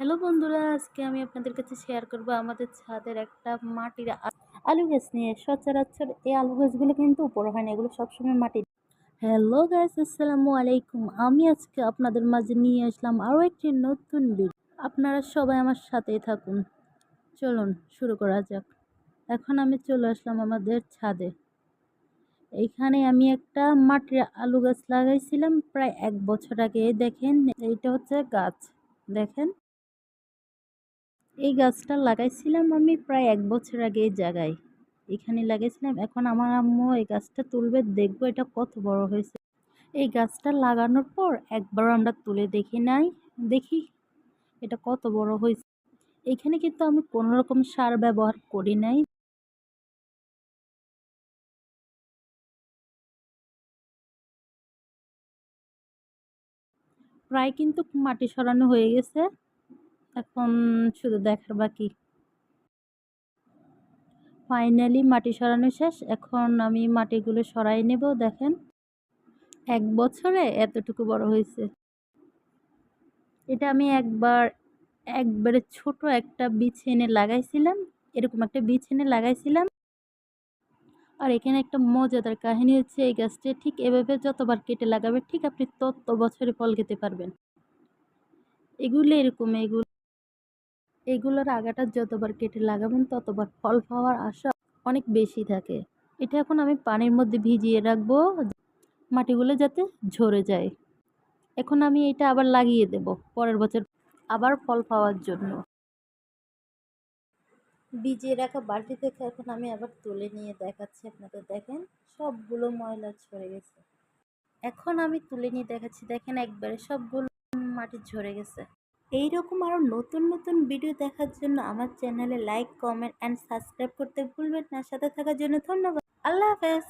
Hello বন্ধুরা, আজকে আমি আপনাদের কাছে শেয়ার করব আমাদের ছাদের একটা মাটির আলু গাছ নিয়ে। সচরাচর এই আলু গাছগুলো কিন্তু উপরে হয় না, এগুলো সবসময় মাটির। হ্যালো গাছ আসসালামু আলাইকুম। আমি আজকে আপনাদের মাঝে নিয়ে আসলাম আরও একটি নতুন ভিডিও আপনারা সবাই আমার সাথেই থাকুন। চলুন, শুরু করা যাক। এখন আমি চলে আসলাম আমাদের ছাদে। এইখানে আমি একটা মাটির আলু গাছ লাগাইছিলাম প্রায় এক বছর আগে। দেখেন, এইটা হচ্ছে গাছ। দেখেন এই গাছটা লাগাইছিলাম আমি প্রায় এক বছর আগে এই জায়গায়। এখানে লাগাইছিলাম, এখন আমার আম্মু এই গাছটা তুলবে, দেখব এটা কত বড় হয়েছে। এই গাছটা লাগানোর পর একবার আমরা তুলে দেখি নাই, দেখি এটা কত বড় হয়েছে। এখানে কিন্তু আমি কোনো রকম সার ব্যবহার করি নাই। প্রায় কিন্তু মাটি সরানো হয়ে গেছে। এখন শুধু দেখার বাকি। ফাইনালি মাটি সরানো শেষ। এখন আমি মাটিগুলো সরাই নেব, দেখেন। এক বছরে এতটুকু বড় হয়েছে। এটা আমি একবার, একবারে ছোট একটা বীজ এনে লাগাইছিলাম। এরকম একটা বীজ এনে লাগাইছিলাম। আর এখানে একটা মজাদার কাহিনী হচ্ছে, এই গাছটা ঠিক এভাবে যতবার কেটে লাগাবে, ঠিক আপনি তত বছরে ফল খেতে পারবেন। এগুলো এরকম, এগুলো এগুলোর আগাটা যতবার কেটে লাগাবেন, ততবার ফল পাওয়ার আশা অনেক বেশি থাকে। এটা এখন আমি পানির মধ্যে ভিজিয়ে রাখব, মাটিগুলো যাতে ঝরে যায়। এখন আমি এটা আবার লাগিয়ে দেব পরের বছর আবার ফল পাওয়ার জন্য। ভিজিয়ে রাখা বালতি থেকে এখন আমি আবার তুলে নিয়ে দেখাচ্ছি আপনাদের, দেখেন সবগুলো ময়লা ঝরে গেছে। এখন আমি তুলে নিয়ে দেখাচ্ছি, দেখেন একবারে সবগুলো মাটি ঝরে গেছে। এইরকম আরও নতুন নতুন ভিডিও দেখার জন্য আমার চ্যানেলে লাইক কমেন্ট অ্যান্ড সাবস্ক্রাইব করতে ভুলবেন না। সাথে থাকার জন্য ধন্যবাদ। আল্লাহ হাফেজ।